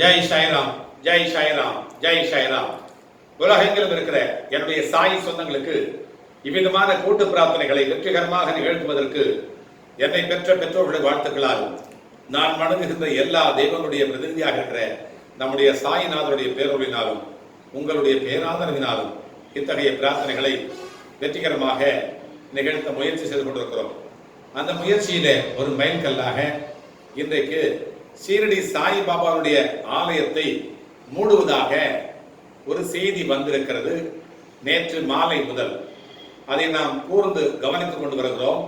ஜெய் சாய்ராம் ஜெய் சாய்ராம் ஜெய் சாய்ராம். உலகெங்கிலும் இருக்கிற என்னுடைய சாய் சொந்தங்களுக்கு இவ்விதமான கூட்டு பிரார்த்தனைகளை வெற்றிகரமாக நிகழ்த்துவதற்கு என்னை பெற்ற பெற்றோர்களுடைய வாழ்த்துக்களால் நான் வணங்குகின்ற எல்லா தெய்வங்களுடைய பிரதிநிதியாக இருக்கிற நம்முடைய சாய்நாதனுடைய பேரொழினாலும் உங்களுடைய பேராதரவினாலும் இத்தகைய பிரார்த்தனைகளை வெற்றிகரமாக நிகழ்த்த முயற்சி செய்து கொண்டிருக்கிறோம். அந்த முயற்சியில ஒரு மைல்கல்லாக இன்றைக்கு ஷீரடி சாய்பாபாவுடைய ஆலயத்தை மூடுவதாக ஒரு செய்தி வந்திருக்கிறது. நேற்று மாலை முதல் அதை நாம் கூர்ந்து கவனித்துக் கொண்டு வருகிறோம்.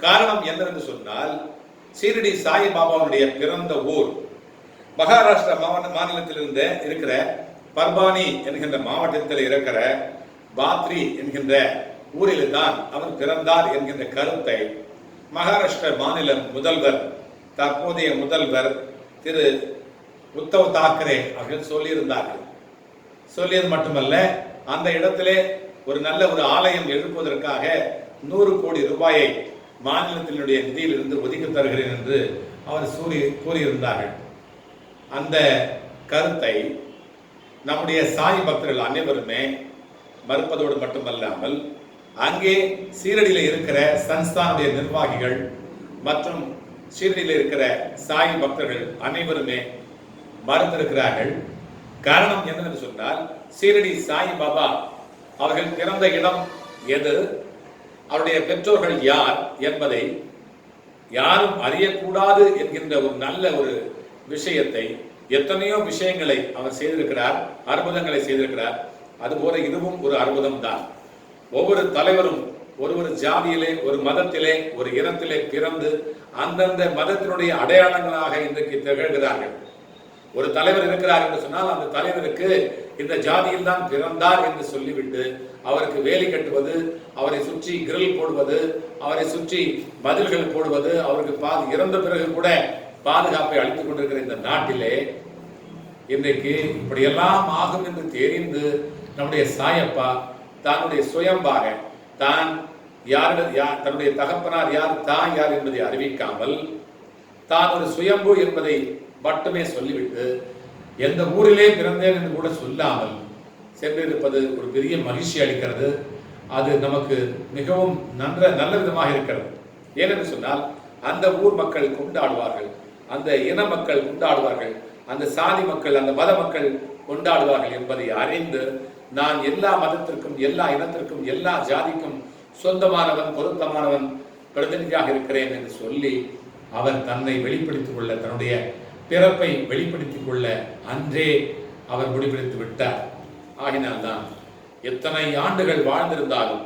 காரணம் என்னவென்று சொன்னால் ஷீரடி சாய்பாபாவுடைய பிறந்த ஊர் மகாராஷ்டிரா மாவட்ட மாநிலத்திலிருந்து இருக்கிற பர்பானி என்கின்ற மாவட்டத்தில் இருக்கிற பாத்ரி என்கின்ற ஊரில்தான் அவர் பிறந்தார் என்கின்ற கருத்தை மகாராஷ்டிர மாநில முதல்வர் தற்போதைய முதல்வர் திரு உத்தவ் தாக்கரே அப்படின்னு சொல்லியிருந்தார்கள். சொல்லியது மட்டுமல்ல அந்த இடத்திலே ஒரு நல்ல ஒரு ஆலயம் எழுப்புவதற்காக நூறு கோடி ரூபாயை மாநிலத்தினுடைய நிதியிலிருந்து ஒதுக்கி தருகிறேன் என்று அவர் கூறி கூறியிருந்தார்கள். அந்த கருத்தை நம்முடைய சாய் பக்தர்கள் அனைவருமே மறுப்பதோடு மட்டுமல்லாமல் அங்கே சீரடியில் இருக்கிற சன்ஸ்தானுடைய நிர்வாகிகள் மற்றும் ஷீரடியில் இருக்கிற சாய் பக்தர்கள் அனைவருமே மறந்திருக்கிறார்கள். காரணம் என்னவென்று சொன்னால் சீரடி சாய் பாபா அவர்கள் பிறந்த இடம் எது? அவருடைய பெற்றோர்கள் யார் என்பதை யாரும் அறியக்கூடாது என்கின்ற ஒரு நல்ல ஒரு விஷயத்தை எத்தனையோ விஷயங்களை அவர் செய்திருக்கிறார் அற்புதங்களை செய்திருக்கிறார். அதுபோல இதுவும் ஒரு அற்புதம் தான் ஒவ்வொரு தலைவரும் ஒரு ஒரு ஜாதியிலே ஒரு மதத்திலே ஒரு இனத்திலே பிறந்து அந்தந்த மதத்தினுடைய அடையாளங்களாக இன்றைக்கு திகழ்கிறார்கள். ஒரு தலைவர் இருக்கிறார் என்று சொன்னால் அந்த தலைவருக்கு இந்த ஜாதியில் தான் பிறந்தார் என்று சொல்லிவிட்டு அவருக்கு வேலி கட்டுவது அவரை சுற்றி கிரில் போடுவது அவரை சுற்றி மதில்கள் போடுவது அவருக்கு பாது இறந்த பிறகு கூட பாதுகாப்பை அளித்துக் கொண்டிருக்கிற இந்த நாட்டிலே இன்றைக்கு இப்படியெல்லாம் ஆகும் என்று தெரிந்து நம்முடைய சாயப்பா தன்னுடைய சுயம்பாக தான் யாரிட யார் தன்னுடைய தகப்பனார் யார் தான் யார் என்பதை அறிவிக்காமல் தான் ஒரு சுயம்பு என்பதை மட்டுமே சொல்லிவிட்டு எந்த ஊரிலே பிறந்தேன் என்று கூட சொல்லாமல் சென்றிருப்பது ஒரு பெரிய மகிழ்ச்சி அளிக்கிறது. அது நமக்கு மிகவும் நன்ற நல்ல விதமாக இருக்கிறது. ஏனென்று சொன்னால் அந்த ஊர் மக்கள் கொண்டாடுவார்கள் அந்த இன மக்கள் கொண்டாடுவார்கள் அந்த சாதி மக்கள் அந்த மத மக்கள் கொண்டாடுவார்கள் என்பதை அறிந்து நான் எல்லா மதத்திற்கும் எல்லா இனத்திற்கும் எல்லா ஜாதிக்கும் சொந்தமானவன் பொருத்தமானவன் பிரதிநிதியாக இருக்கிறேன் என்று சொல்லி அவர் தன்னை வெளிப்படுத்திக் கொள்ள தன்னுடைய பிறப்பை வெளிப்படுத்திக் கொள்ள அன்றே அவர் முடிவெடுத்து விட்டார். ஆகினால்தான் எத்தனை ஆண்டுகள் வாழ்ந்திருந்தாலும்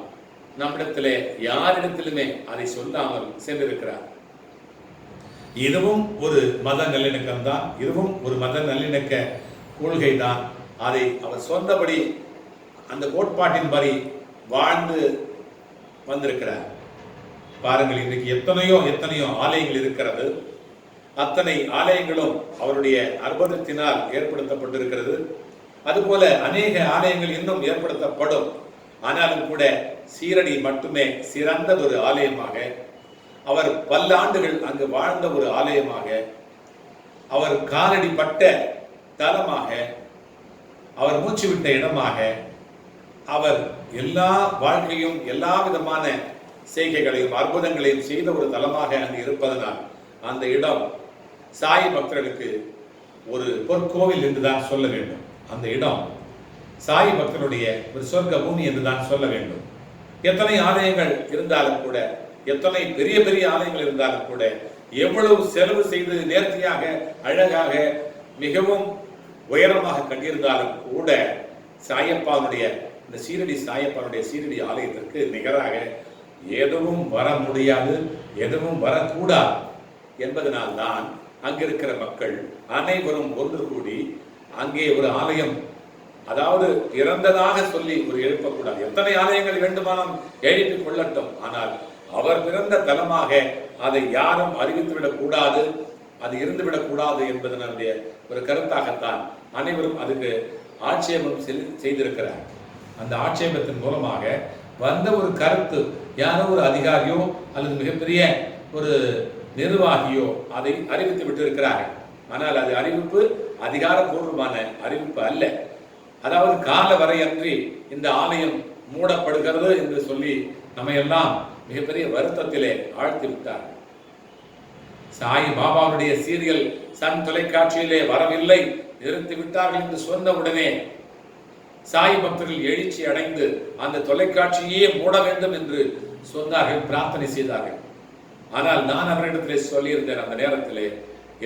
நம்மிடத்திலே யாரிடத்திலுமே அதை சொல்லாமல் சென்றிருக்கிறார். இதுவும் ஒரு மத நல்லிணக்கம் தான் இதுவும் ஒரு மத நல்லிணக்க கொள்கை தான் அதை அவர் சொந்தபடி அந்த கோட்பாட்டின்படி வாழ்ந்து வந்திருக்கிறார். பாருங்கள் இன்றைக்கு எத்தனையோ எத்தனையோ ஆலயங்கள் இருக்கிறது. அத்தனை ஆலயங்களும் அவருடைய அற்புதத்தினால் ஏற்படுத்தப்பட்டிருக்கிறது. அதுபோல அநேக ஆலயங்கள் இன்னும் ஏற்படுத்தப்படும். ஆனாலும் கூட சீரடி மட்டுமே சிறந்ததொரு ஆலயமாக அவர் பல்லாண்டுகள் அங்கு வாழ்ந்த ஒரு ஆலயமாக அவர் காலடி தலமாக அவர் மூச்சு விட்ட இடமாக அவர் எல்லா வாழ்க்கையும் எல்லா விதமான செய்கைகளையும் அற்புதங்களையும் செய்த ஒரு தலமாக அங்கு இருப்பதனால் அந்த இடம் சாய் பக்தர்களுக்கு ஒரு பொற்கோவில் என்று தான் சொல்ல வேண்டும். அந்த இடம் சாய் பக்தருடைய ஒரு சொர்க்க பூமி என்று தான் சொல்ல வேண்டும். எத்தனை ஆலயங்கள் இருந்தாலும் கூட எத்தனை பெரிய பெரிய ஆலயங்கள் இருந்தாலும் கூட எவ்வளவு செலவு செய்து நேர்த்தியாக அழகாக மிகவும் உயரமாக கட்டியிருந்தாலும் கூட சாயப்பாவுடைய இந்த சீரடி சாயப்பனுடைய சீரடி ஆலயத்திற்கு நிகராக எதுவும் வர முடியாது எதுவும் வரக்கூடாது என்பதனால்தான் அங்கிருக்கிற மக்கள் அனைவரும் ஒன்று கூடி அங்கே ஒரு ஆலயம் அதாவது பிறந்ததாக சொல்லி ஒரு எழுப்பக்கூடாது. எத்தனை ஆலயங்கள் வேண்டுமானால் எழுப்பிக் கொள்ளட்டும். ஆனால் அவர் பிறந்த தலமாக அதை யாரும் அறிவித்துவிடக் கூடாது அது இருந்துவிடக் கூடாது என்பதனுடைய ஒரு கருத்தாகத்தான் அனைவரும் அதுக்கு ஆட்சேபம் செய்திருக்கிறார் அந்த ஆட்சேபத்தின் மூலமாக வந்த ஒரு கருத்து யாரோ ஒரு அதிகாரியோ அல்லது மிகப்பெரிய ஒரு நிர்வாகியோ அதை அறிவித்து விட்டிருக்கிறார்கள். ஆனால் அது அறிவிப்பு அதிகாரப்பூர்வமான அறிவிப்பு அல்ல. அதாவது கால வரையன்றி இந்த ஆலயம் மூடப்படுகிறது என்று சொல்லி நம்ம எல்லாம் மிகப்பெரிய வருத்தத்திலே ஆழ்த்தி விட்டார் சாய் பாபாவுடைய சீரியல் சன் தொலைக்காட்சியிலே வரவில்லை நிறுத்தி விட்டார்கள் என்று சொன்ன உடனே சாய் பக்தர்கள் எழுச்சி அடைந்து அந்த தொலைக்காட்சியே மூட வேண்டும் என்று சொன்னார்கள் பிரார்த்தனை செய்தார்கள். ஆனால் நான் அவரிடத்திலே சொல்லியிருந்தேன் அந்த நேரத்திலே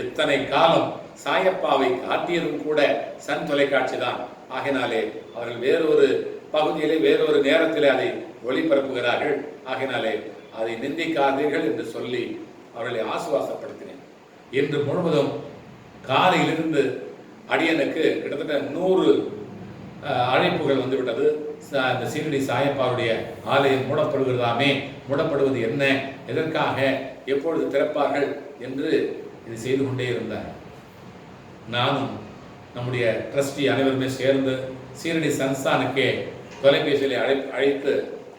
எத்தனை காலம் சாயப்பாவை காட்டியதும் கூட சன் தொலைக்காட்சி தான். ஆகினாலே அவர்கள் வேறொரு பகுதியிலே வேறொரு நேரத்திலே அதை ஒளிபரப்புகிறார்கள். ஆகினாலே அதை நிந்திக்காதீர்கள் என்று சொல்லி அவர்களை ஆசுவாசப்படுத்தினேன். இன்று முழுவதும் காலையிலிருந்து அடியனுக்கு கிட்டத்தட்ட நூறு அழைப்புகள் வந்துவிட்டது. அந்த சீரடி சாயப்பாருடைய ஆலயம் மூடப்படுகிறதாமே மூடப்படுவது என்ன எதற்காக எப்பொழுது திறப்பார்கள் என்று இது செய்து கொண்டே இருந்தார். நானும் நம்முடைய ட்ரஸ்டி அனைவருமே சேர்ந்து சீரடி சன்ஸ்தானுக்கே தொலைபேசியில் அழை அழைத்து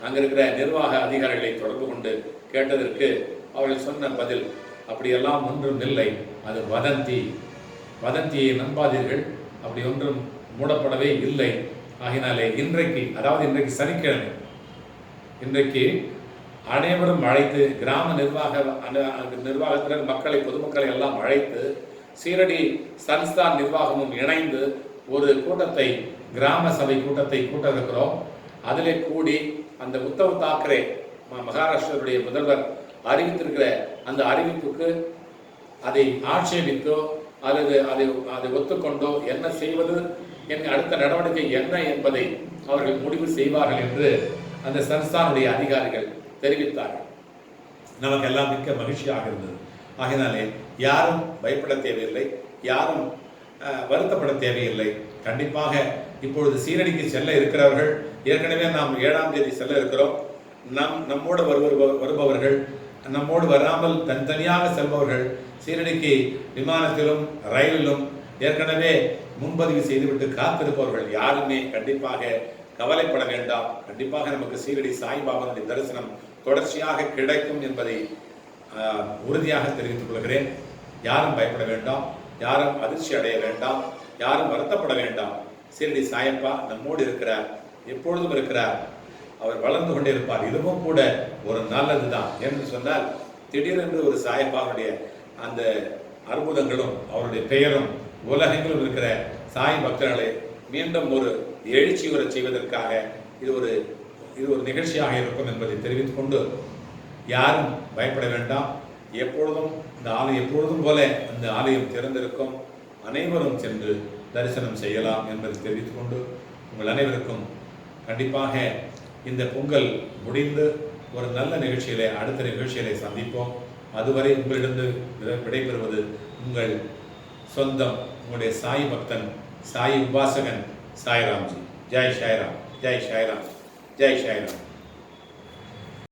அங்கே இருக்கிற நிர்வாக அதிகாரிகளை தொடர்பு கொண்டு கேட்டதற்கு அவர்கள் சொன்ன பதில் அப்படியெல்லாம் ஒன்றும் இல்லை அது வதந்தி. வதந்தியை நம்பாதீர்கள். அப்படி ஒன்றும் மூடப்படவே இல்லை. ஆகினாலே இன்றைக்கு அதாவது இன்றைக்கு சனிக்கிழமை இன்றைக்கு அனைவரும் அழைத்து கிராம நிர்வாக அந்த நிர்வாகத்தினர் மக்களை பொதுமக்களை எல்லாம் அழைத்து சீரடி சன்ஸ்தான் நிர்வாகமும் இணைந்து ஒரு கூட்டத்தை கிராம சபை கூட்டத்தை கூட்ட இருக்கிறோம் அதிலே கூடி அந்த உத்தவ் தாக்கரே ம- மகாராஷ்டிரருடைய முதல்வர் அறிவித்திருக்கிற அந்த அறிவிப்புக்கு அதை ஆட்சேபித்தோ அல்லது அதை அதை ஒத்துக்கொண்டோ என்ன செய்வது என் அடுத்த நடவடிக்கை என்ன என்பதை அவர்கள் முடிவு செய்வார்கள் என்று அந்த சன்ஸ்தானுடைய அதிகாரிகள் தெரிவித்தார்கள். நமக்கு எல்லாம் மிக்க மகிழ்ச்சியாக இருந்தது. ஆகினாலே யாரும் பயப்பட தேவையில்லை யாரும் வருத்தப்பட தேவையில்லை. கண்டிப்பாக இப்பொழுது சீரடிக்கு செல்ல இருக்கிறவர்கள் ஏற்கனவே நாம் ஏழாம் தேதி செல்ல இருக்கிறோம். நம் நம்மோடு வருவர் வருபவர்கள் நம்மோடு வராமல் தனித்தனியாக செல்பவர்கள் சீரடிக்கு விமானத்திலும் ரயிலிலும் ஏற்கனவே முன்பதிவு செய்துவிட்டு காத்திருப்பவர்கள் யாருமே கண்டிப்பாக கவலைப்பட வேண்டாம். கண்டிப்பாக நமக்கு சீரடி சாய்பாபாவுடைய தரிசனம் தொடர்ச்சியாக கிடைக்கும் என்பதை உறுதியாக தெரிவித்துக் கொள்கிறேன். யாரும் பயப்பட வேண்டாம். யாரும் அதிர்ச்சி அடைய வேண்டாம். யாரும் வருத்தப்பட வேண்டாம். சீரடி சாயப்பா நம்மோடு இருக்கிறார். எப்பொழுதும் இருக்கிறார். அவர் வளர்ந்து கொண்டே இருப்பார். இதுவும் கூட ஒரு நல்லது தான் என்று சொன்னால் திடீரென்று ஒரு சாயப்பாவுடைய அந்த அற்புதங்களும் அவருடைய பெயரும் உலகெங்கிலும் இருக்கிற சாய் பக்தர்களை மீண்டும் ஒரு எழுச்சி உரை செய்வதற்காக இது ஒரு இது ஒரு நிகழ்ச்சியாக இருக்கும் என்பதை தெரிவித்துக் கொண்டு யாரும் பயப்பட வேண்டாம். எப்பொழுதும் இந்த ஆலயம் எப்பொழுதும் போல அந்த ஆலயம் திறந்திருக்கும். அனைவரும் சென்று தரிசனம் செய்யலாம் என்பதை தெரிவித்துக் கொண்டு உங்கள் அனைவருக்கும் கண்டிப்பாக இந்த பொங்கல் முடிந்து ஒரு நல்ல நிகழ்ச்சியிலே அடுத்த நிகழ்ச்சியிலே சந்திப்போம். அதுவரை உங்களிடம் விடைபெறுவது உங்கள் சொந்தம் உங்களுடைய சாய் பக்தன் சாய் உபாசகன் சாய்ராம்ஜி ஜெய் சாய்ராம் ஜெய் சாய்ராம் ஜெய் சாய்ராம்